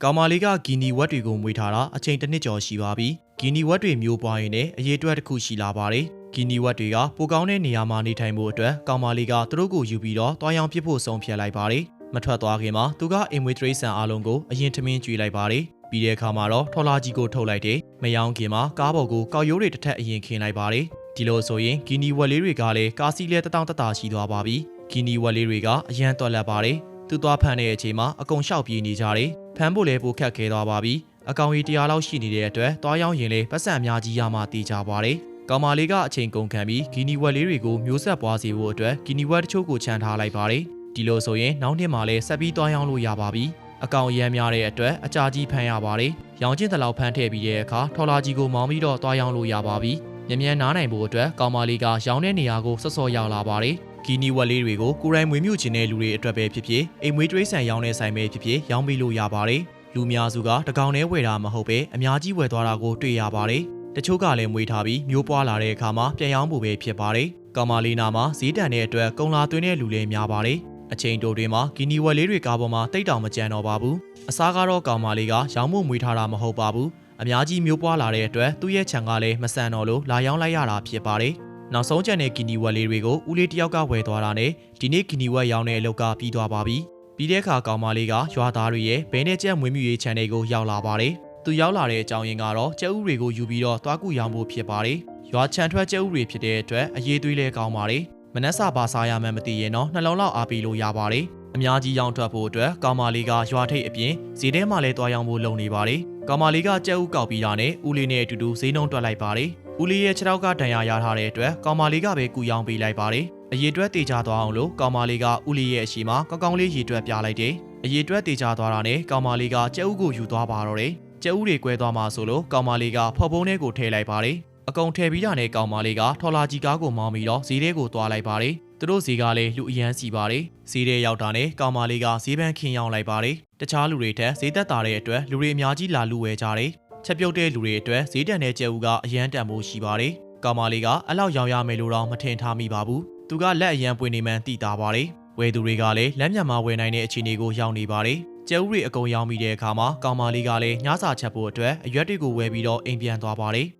။ကောင်မလေးကဂီနီဝက်တွေကိုမွေးထားတာအချိန်တစ်နှစ်ကျော်ရှိပါပြီ။ဂီနီဝက်တွေမျိုးပွားရင်လည်းအရေးအတွက်တစ်ခုရှိလာပါတယ်။ဂီနီဝက်တွေကပိုကောင်းတဲ့နေရာမှာနေထိုင်မှုအတွက်ကောင်မလေးကသူတို့ကိုယူပြီးတော့တွားရောင်းပစ်ဖို့ဆုံးဖြတ်လိုက်ပါတယ်။မထွက်သွားခင်မှာသူကအိမ်မွေးတရိတ်ဆန်အားလုံးကိုအရင်ထမင်းကျွေးလိုက်ပါတယ်။ပြီးတဲ့အခါမှာတော့ထော်လာကြီးကိုထုတ်လိုက်တယ်။မယောင်းခင်မှာကားပေါ်ကိုကောက်ရိုးတွေတစ်ထက်အရင်ခင်းလိုက်ပါတယ်။ဒီလိုဆိုရင်ဂီနီဝက်လေးတွေကလည်းကားစီးလဲတတောင်တတာရှိသွားပါပြီ။ဂီနီဝက်လေးတွေကအရန်တော်လက်ပါတယ်။ သူသွားဖမ်းတဲ့အချိန်မှာအကုန်လျှောက်ပြေးနေကြတယ်။ဖမ်းဖို့လည်းပိုခက်ခဲသွားပါပြီ။အကောင်ကြီးတရားလောက်ရှိနေတဲ့အတွက်သွားရောက်ရင်လည်းပတ်စံအများကြီးရမှတီးကြပါတယ်။ကောင်မလေးကအချိန်ကုန်ခံပြီးဂီနီဝက်လေးတွေကိုမျိုးဆက်ပွားစေဖို့အတွက်ဂီနီဝက်တချို့ကိုခြံထားလိုက်ပါတယ်။ဒီလိုဆိုရင်နောက်နှစ်မှာလည်းဆက်ပြီးသွားရောက်လို့ရပါပြီ။အကောင်ရမ်းများတဲ့အတွက်အကြာကြီးဖမ်းရပါတယ်။ရောင်ကျင်းတလောက်ဖမ်းထည့်ပြီးတဲ့အခါထော်လာကြီးကိုမောင်းပြီးတော့သွားရောက်လို့ရပါပြီ။ မြ мян နားနိုင်ဖို့အတွက်ကောင်မလေးကရောင်းတဲ့နေရာကိုစောစောရောက်လာပါတယ်။ဂီနီဝက်လေးတွေကိုကိုယ်တိုင်မွေးမြူခြင်းတဲ့လူတွေအတွက်ပဲဖြစ်ဖြစ်အိမ်မွေးတရိတ်ဆန်ရောင်းတဲ့ဆိုင်ပဲဖြစ်ဖြစ်ရောင်းပေးလို့ရပါတယ်။လူများစုကတကောင်နဲ့ဝယ်တာမဟုတ်ပဲအများကြီးဝယ်သွားတာကိုတွေ့ရပါတယ်။တချို့ကလည်းမွေးထားပြီးမျိုးပွားလာတဲ့အခါမှာပြန်ရောင်းဖို့ပဲဖြစ်ပါတယ်။ကောင်မလေးနာမှာဈေးတန်တဲ့အတွက်ကုံလာသွင်းတဲ့လူလည်းများပါတယ်။အချိန်တိုတွင်မှာဂီနီဝက်လေးတွေကားပေါ်မှာတိတ်တောင်မကြမ်းတော့ပါဘူး။အစားကတော့ကောင်မလေးကရောင်းဖို့မွေးထားတာမဟုတ်ပါဘူး။ အများကြီးမျိုးပွားလာတဲ့အတွက်သူ့ရဲ့ခြံကလည်းမဆန်တော့လို့လာရောင်းလိုက်ရတာဖြစ်ပါတယ်။နောက်ဆုံးကျန်တဲ့ဂီနီဝက်လေးတွေကိုဦးလေးတယောက်ကဝယ်သွားတာနဲ့ဒီနေ့ဂီနီဝက်ရောင်းတဲ့အလုပ်ကပြီးသွားပါပြီ။ပြီးတဲ့အခါကောင်မလေးကရွာသားတွေရဲ့ဘဲနဲ့ကျက်မွေးမြူရေးခြံတွေကိုရောက်လာပါတယ်။သူရောက်လာတဲ့အကြောင်းရင်းကတော့ကျက်ဥတွေကိုယူပြီးတော့တွားကူရောင်းဖို့ဖြစ်ပါတယ်။ရွာခြံထွက်ကျက်ဥတွေဖြစ်တဲ့အတွက်အရေးသွေးလဲကောင်းပါတယ်။မနက်စာပါစားရမှန်းမသိရင်တော့နှလုံးလောက်အားပေးလို့ရပါတယ်။အများကြီးရောင်းထွက်ဖို့အတွက်ကောင်မလေးကရွာထိပ်အပြင်ဈေးထဲမှာလဲတွားရောင်းဖို့လုပ်နေပါတယ်။ ကောင်မလေးကကြက်ဥကောက်ပြီးတာနဲ့ဦးလေးနဲ့အတူတူဈေးနှုန်းတွက်လိုက်ပါတယ်။ဦးလေးရဲ့ခြေထောက်ကဒဏ်ရာရထားတဲ့အတွက်ကောင်မလေးကပဲကူရောင်းပေးလိုက်ပါတယ်။အရေးတွက်တေချသွားအောင်လို့ကောင်မလေးကဦးလေးရဲ့အရှိမကောင်းကောင်းလေးရေတွက်ပြလိုက်တယ်။အရေးတွက်တေချသွားတာနဲ့ကောင်မလေးကကြက်ဥကိုယူသွားပါတော့တယ်။ကြက်ဥတွေကွဲသွားမှဆိုလို့ကောင်မလေးကဖော်ပုံးထဲကိုထည့်လိုက်ပါတယ်။အကုန်ထည့်ပြီးတာနဲ့ကောင်မလေးကထော်လာကြီးကားကိုမောင်းပြီးတော့ဈေးထဲကိုသွားလိုက်ပါတယ်။ သူတို့ဈေးကလည်းလူအရန်စီပါတယ်။ဈေးထဲရောက်တာနဲ့ကောင်မလေးကဈေးပန်းခင်းရောက်လိုက်ပါတယ်။တခြားလူတွေထက်ဈေးသက်သာတဲ့အတွက်လူတွေအများကြီးလာလူဝယ်ကြတယ်။ချက်ပြုတ်တဲ့လူတွေအတွက်ဈေးတန်တဲ့ကျဲဦးကအရန်တန်ဖို့ရှိပါတယ်။ကောင်မလေးကအလောက်ရောင်ရမယ်လို့တော့မထင်ထားမိပါဘူး။သူကလက်အရန်ပွင့်နေမှန်းသိတာပါတယ်။ဝယ်သူတွေကလည်းလက်မြတ်မဝယ်နိုင်တဲ့အခြေအနေကိုရောက်နေပါတယ်။ကျဲဦးတွေအကုန်ရောင်းပြီးတဲ့အခါမှာကောင်မလေးကလည်းညစာချက်ဖို့အတွက်အရွက်တွေကိုဝယ်ပြီးတော့အိမ်ပြန်သွားပါတယ်။